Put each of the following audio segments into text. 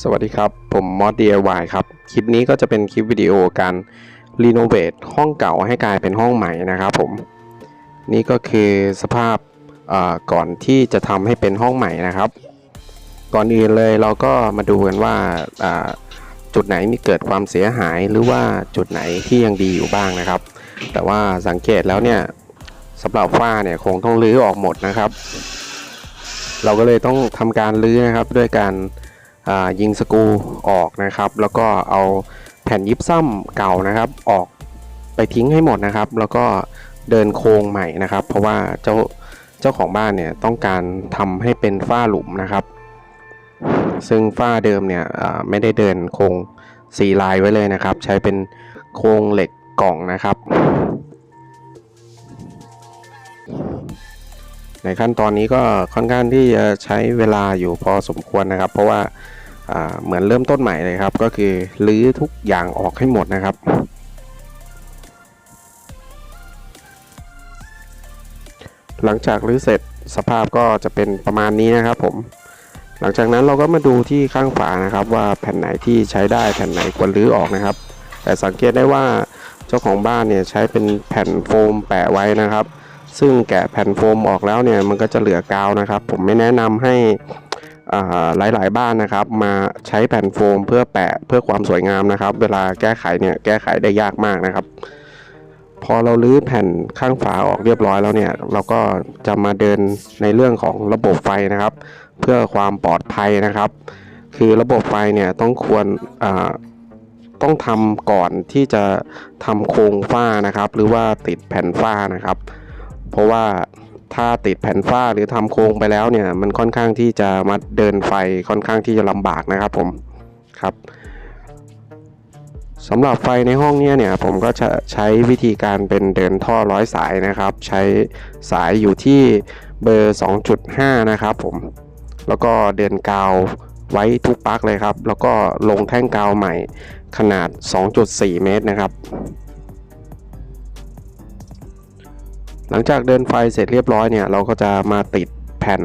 สวัสดีครับ ผมมอส DIY ครับ คลิปนี้ก็จะเป็นคลิปวิดีโอการรีโนเวทห้องเก่าให้กลายเป็นห้องใหม่นะครับผม นี่ก็คือสภาพก่อนที่จะทำให้เป็นห้องใหม่นะครับ ก่อนอื่นเลยเราก็มาดูกันว่าจุดไหนมีเกิดความเสียหายหรือว่าจุดไหนที่ยังดีอยู่บ้างนะครับ แต่ว่าสังเกตแล้วเนี่ยสำหรับฝ้าเนี่ยคงต้องรื้อออกหมดนะครับ เราก็เลยต้องทำการรื้อนะครับด้วยการ ยิงสกูออกนะครับ แล้วก็เอาแผ่นยิปซัมเก่านะครับ ออกไปทิ้งให้หมดนะครับ แล้วก็เดินโครงใหม่นะครับ เพราะว่าเจ้าเจ้าของบ้านเนี่ยต้องการทำให้เป็นฝ้าหลุมนะครับ ซึ่งฝ้าเดิมเนี่ยไม่ได้เดินโครงสีลายไว้เลยนะครับ ใช้เป็นโครงเหล็กกล่องนะครับ ในขั้นตอนนี้ก็ค่อนข้างที่จะใช้เวลาอยู่พอสมควรนะครับ เพราะว่าอ่าเหมือนเริ่มต้นใหม่เลยครับ ก็คือรื้อทุกอย่างออกให้หมดนะครับหลังจากรื้อเสร็จสภาพก็จะเป็นประมาณนี้นะครับผม หลังจากนั้นเราก็มาดูที่ข้างฝานะครับ ว่าแผ่นไหนที่ใช้ได้แผ่นไหนควรรื้อออกนะครับ แต่สังเกตได้ว่าเจ้าของบ้านเนี่ยใช้เป็นแผ่นโฟมแปะไว้นะครับ ซึ่งแกะแผ่นโฟมออกแล้วเนี่ยมันก็จะเหลือกาวนะครับ ผมไม่แนะนำให้อ่าหลายๆ บ้านนะครับ มาใช้แผ่นโฟมเพื่อแปะเพื่อความสวยงามนะครับ เวลาแก้ไขเนี่ยแก้ไขได้ยากมากนะครับ พอเราลื้อแผ่นข้างฝาออกเรียบร้อยแล้วเนี่ยเราก็จะมาเดินในเรื่องของระบบไฟนะครับ เพื่อความปลอดภัยนะครับ คือระบบไฟเนี่ยต้องควรต้องทำก่อนที่จะทำโครงฝ้านะครับ หรือว่าติดแผ่นฝ้านะครับ เพราะว่าถ้าติดแผ่นฝ้าหรือทำโครงไปแล้วเนี่ย มันค่อนข้างที่จะมาเดินไฟค่อนข้างที่จะลำบากนะครับผมครับสำหรับไฟในห้องเนี้เนี่ยผมก็จะใช้วิธีการเป็นเดินท่อร้อยสายนะครับ ใช้สายอยู่ที่เบอร์ 2.5 นะครับผมแล้วก็เดินกาวไว้ทุกปลั๊กเลยครับ แล้วก็ลงแท่งกาวใหม่ขนาด 2.4 เมตรนะครับ หลังจากเดินไฟเสร็จเรียบร้อยเนี่ยเราก็จะมาติดแผ่น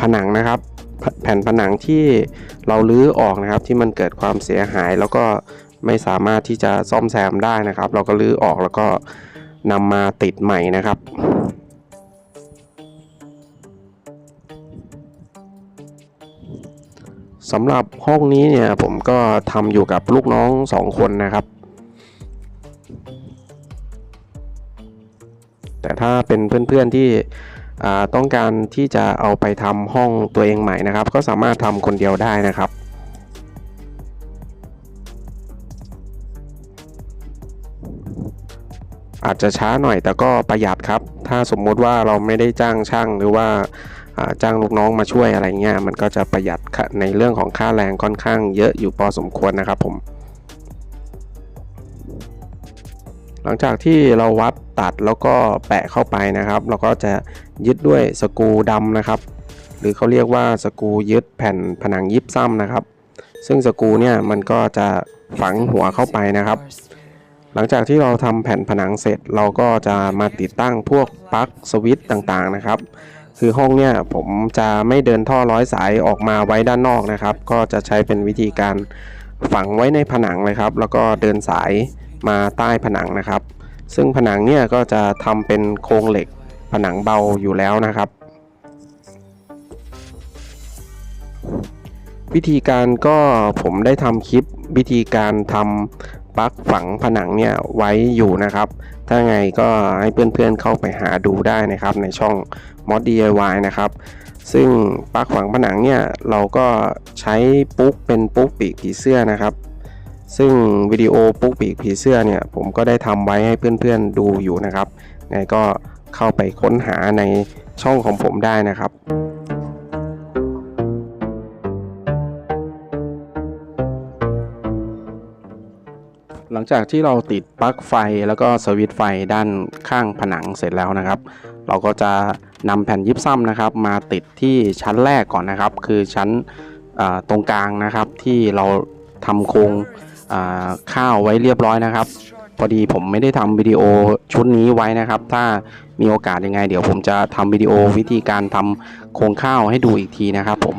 ผนังนะครับแผแผ่นผนังที่เราลื้อออกนะครับที่มันเกิดความเสียหายแล้วก็ไม่สามารถที่จะซ่อมแซมได้นะครับ เราก็ลื้อออกแล้วก็นำมาติดใหม่นะครับสำหรับห้องนี้เนี่ยผมก็ทำอยู่กับลูกน้องสองคนนะครับ แต่ถ้าเป็นเพื่อนๆที่ต้องการที่จะเอาไปทำห้องตัวเองใหม่นะครับ ก็สามารถทำคนเดียวได้นะครับอาจจะช้าหน่อยแต่ก็ประหยัดครับ ถ้าสมมุติว่าเราไม่ได้จ้างช่างหรือว่าจ้างลูกน้องมาช่วยอะไรเงี้ย มันก็จะประหยัดในเรื่องของค่าแรงค่อนข้างเยอะอยู่พอสมควรนะครับผม หลังจากที่เราวัดตัดแล้วก็แปะเข้าไปนะครับ เราก็จะยึดด้วยสกูดำนะครับ หรือเขาเรียกว่าสกูยึดแผ่นผนังยิบซ้ำนะครับ ซึ่งสกูเนี่ยมันก็จะฝังหัวเข้าไปนะครับ หลังจากที่เราทำแผ่นผนังเสร็จ เราก็จะมาติดตั้งพวกปลั๊กสวิตช์ต่างๆนะครับ คือห้องเนี่ยผมจะไม่เดินท่อร้อยสายออกมาไว้ด้านนอกนะครับ ก็จะใช้เป็นวิธีการฝังไว้ในผนังเลยครับ แล้วก็เดินสาย มาใต้ผนังนะครับ ซึ่งผนังเนี่ยก็จะทำเป็นโครงเหล็กผนังเบาอยู่แล้วนะครับ วิธีการก็ผมได้ทำคลิปวิธีการทำปลั๊กฝังผนังเนี่ยไว้อยู่นะครับ ถ้าไงก็ให้เพื่อนๆเข้าไปหาดูได้นะครับในช่อง mod DIY นะครับซึ่งปลั๊กฝังผนังเนี่ยเราก็ใช้ปุ๊กเป็นปุ๊กปีกผีเสื้อนะครับ ซึ่งวิดีโอปุ๊กปีกผีเสื้อเนี่ยผมก็ได้ทำไว้ให้เพื่อนๆดูอยู่นะครับไงก็เข้าไปค้นหาในช่องของผมได้นะครับหลังจากที่เราติดปลั๊กไฟแล้วก็สวิตช์ไฟด้านข้างผนังเสร็จแล้วนะครับ เราก็จะนำแผ่นยิปซัมนะครับ มาติดที่ชั้นแรกก่อนนะครับ คือชั้นตรงกลางนะครับที่เราทำโครง ข้าวไว้เรียบร้อยนะครับ พอดีผมไม่ได้ทำวิดีโอชุดนี้ไว้นะครับ ถ้ามีโอกาสยังไง เดี๋ยวผมจะทำวิดีโอวิธีการทำโครงข้าวให้ดูอีกทีนะครับผม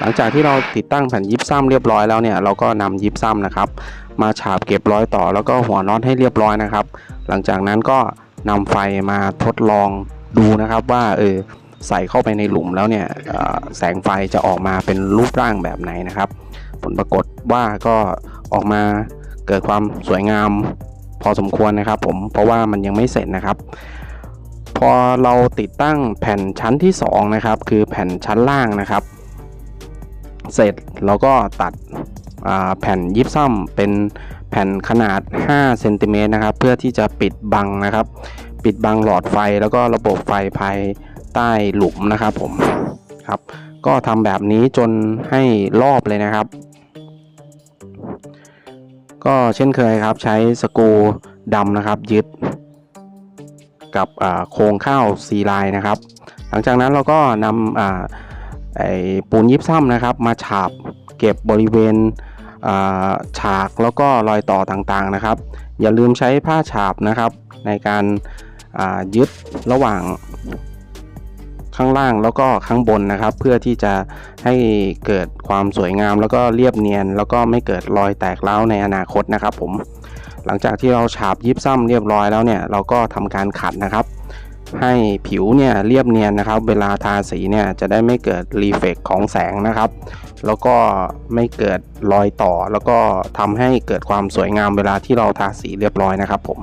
หลังจากที่เราติดตั้งแผ่นยิปซัมเรียบร้อยแล้วเนี่ยเราก็นำยิปซัมนะครับ มาฉาบเก็บร้อยต่อแล้วก็หัวน็อตให้เรียบร้อยนะครับ หลังจากนั้นก็นำไฟมาทดลองดูนะครับว่าเออใส่เข้าไปในหลุมแล้วเนี่ยแสงไฟจะออกมาเป็นรูปร่างแบบไหนนะครับ ผลปรากฏว่าก็ ออกมาเกิดความสวยงามพอสมควรนะครับผมเพราะว่ามันยังไม่เสร็จนะครับ พอเราติดตั้งแผ่นชั้นที่สองนะครับคือแผ่นชั้นล่างนะครับ เสร็จเราก็ตัดแผ่นยิปซัมเป็นแผ่นขนาด5เซนติเมตรนะครับเพื่อที่จะปิดบังนะครับ ปิดบังหลอดไฟแล้วก็ระบบไฟภายใต้หลุมนะครับผมครับก็ทำแบบนี้จนให้รอบเลยนะครับ ก็เช่นเคยครับใช้สกูดำนะครับ ยึดกับโครงข้าวซีลน์นะครับ หลังจากนั้นเราก็นำไอ้ปูนยิบซ้ำนะครับ มาฉาบเก็บบริเวณอ่าฉากแล้วก็รอยต่อต่างๆนะครับ อย่าลืมใช้ผ้าฉาบนะครับ ในการายึดระหว่าง ข้างล่างแล้วก็ข้างบนนะครับ เพื่อที่จะให้เกิดความสวยงามแล้วก็เรียบเนียน แล้วก็ไม่เกิดรอยแตกร้าในอนาคตนะครับ ผมหลังจากที่เราฉาบยิบซ้ำเรียบร้อยแล้วเนี่ยเราก็ทำการขัดนะครับ ให้ผิวเนี่ยเรียบเนียนนะครับ เวลาทาสีเนี่ยจะได้ไม่เกิดรีเฟกของแสงนะครับ แล้วก็ไม่เกิดรอยต่อ แล้วก็ทำให้เกิดความสวยงามเวลาที่เราทาสีเรียบร้อยนะครับ ผม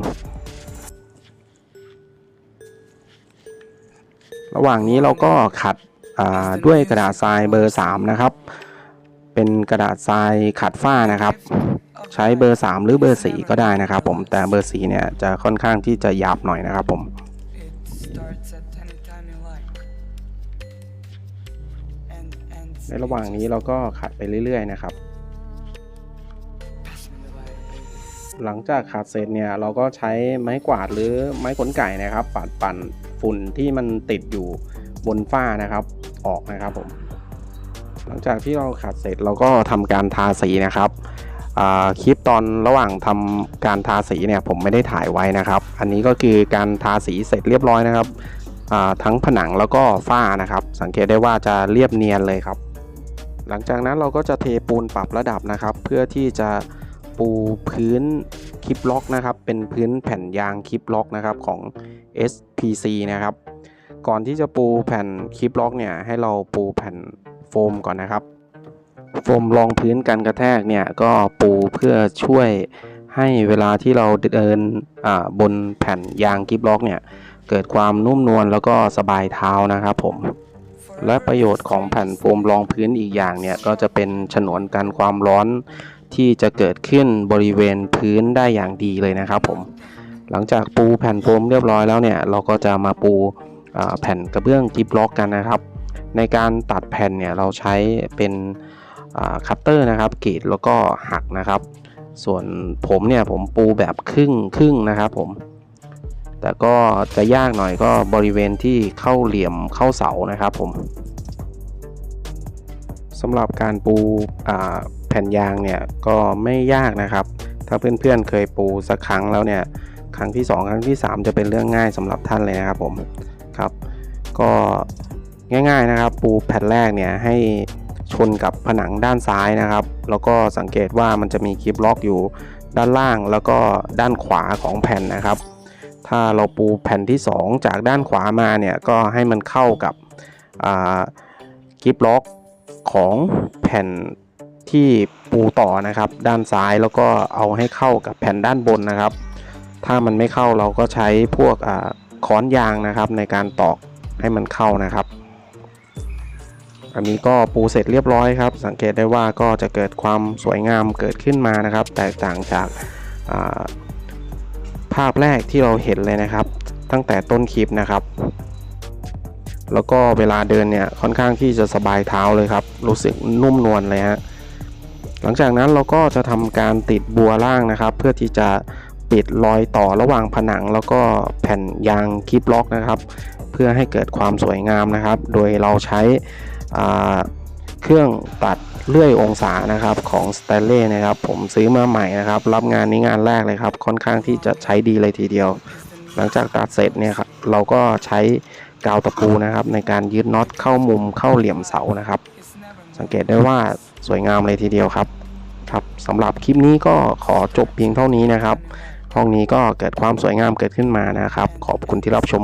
ระหว่างนี้เราก็ขัดด้วยกระดาษทรายเบอร์ 3 นะครับ เป็นกระดาษทรายขัดฝ้านะครับ ใช้เบอร์ 3 หรือเบอร์ 4 ก็ได้นะครับ ผมแต่เบอร์ 4 เนี่ยจะค่อนข้างที่จะหยาบหน่อยนะครับผมในระหว่างนี้เราก็ขัดไปเรื่อย ๆ นะครับ หลังจากขัดเสร็จเนี่ยเราก็ใช้ไม้กวาดหรือไม้ขนไก่นะครับปัดปั่น ฝุ่นที่มันติดอยู่บนฝ้านะครับ ออกนะครับผมหลังจากที่เราขัดเสร็จเราก็ทำการทาสีนะครับคลิปตอนระหว่างทำการทาสีเนี่ยผมไม่ได้ถ่ายไว้นะครับ อันนี้ก็คือการทาสีเสร็จเรียบร้อยนะครับทั้งผนังแล้วก็ฝ้านะครับ สังเกตได้ว่าจะเรียบเนียนเลยครับ หลังจากนั้นเราก็จะเทปูนปรับระดับนะครับ เพื่อที่จะปูพื้น คลิปล็อกนะครับ เป็นพื้นแผ่นยางคลิปล็อกนะครับของ SPC นะครับ ก่อนที่จะปูแผ่นคลิปล็อกเนี่ยให้เราปูแผ่นโฟมก่อนนะครับ โฟมรองพื้นกันกระแทกเนี่ยก็ปูเพื่อช่วยให้เวลาที่เราเดินอ่าบนแผ่นยางคลิปล็อกเนี่ยเกิดความนุ่มนวลแล้วก็สบายเท้านะครับผม และประโยชน์ของแผ่นโฟมรองพื้นอีกอย่างเนี่ยก็จะเป็นฉนวนกันความร้อน ที่จะเกิดขึ้นบริเวณพื้นได้อย่างดีเลยนะครับผมหลังจากปูแผ่นโฟมเรียบร้อยแล้วเนี่ยเราก็จะมาปูแผ่นกระเบื้องจิบล็อกกันนะครับ ในการตัดแผ่นเนี่ยเราใช้เป็นคัตเตอร์นะครับกรีดแล้วก็หักนะครับ ส่วนผมเนี่ยผมปูแบบครึ่งครึ่งนะครับผมแต่ก็จะยากหน่อยก็บริเวณที่เข้าเหลี่ยมเข้าเสานะครับผมสำหรับการปู แผ่นยางเนี่ยก็ไม่ยากนะครับ ถ้าเพื่อนๆเคยปูสักครั้งแล้วเนี่ยครั้งที่ 2 ครั้งที่ 3 จะเป็นเรื่องง่ายสำหรับท่านเลยนะครับผมครับก็ง่ายๆนะครับ ปูแผ่นแรกเนี่ยให้ชนกับผนังด้านซ้ายนะครับ แล้วก็สังเกตว่ามันจะมีคลิปล็อกอยู่ด้านล่างแล้วก็ด้านขวาของแผ่นนะครับ ถ้าเราปูแผ่นที่ 2 จากด้านขวามาเนี่ยก็ให้มันเข้ากับคลิปล็อกของแผ่น ที่ปูต่อนะครับ ด้านซ้ายแล้วก็เอาให้เข้ากับแผ่นด้านบนนะครับ ถ้ามันไม่เข้าเราก็ใช้พวกค้อนยางนะครับ ในการตอกให้มันเข้านะครับ อันนี้ก็ปูเสร็จเรียบร้อยครับ สังเกตได้ว่าก็จะเกิดความสวยงามเกิดขึ้นมานะครับ แตกต่างจากาภาพแรกที่เราเห็นเลยนะครับ ตั้งแต่ต้นคลิปนะครับแล้วก็เวลาเดินเนี่ยค่อนข้างที่จะสบายเท้าเลยครับ รู้สึกนุ่มนวลเลยฮะ หลังจากนั้นเราก็จะทำการติดบัวล่างนะครับ เพื่อที่จะปิดรอยต่อระหว่างผนัง แล้วก็แผ่นยางคลิปล็อกนะครับ เพื่อให้เกิดความสวยงามนะครับ โดยเราใช้เครื่องตัดเลื่อยองศานะครับของ s t a n l e y นะครับ ผมซื้อมาใหม่นะครับ รับงานนี้งานแรกเลยครับ ค่อนข้างที่จะใช้ดีเลยทีเดียว หลังจากตัดเสร็จเนี่ยครับเราก็ใช้กาวตะปูนะครับ ในการยึดน็อตเข้ามุมเข้าเหลี่ยมเสานะครับ สังเกตได้ว่า สวยงามเลยทีเดียวครับครับสำหรับคลิปนี้ก็ขอจบเพียงเท่านี้นะครับ ห้องนี้ก็เกิดความสวยงามเกิดขึ้นมานะครับ ขอบคุณที่รับชม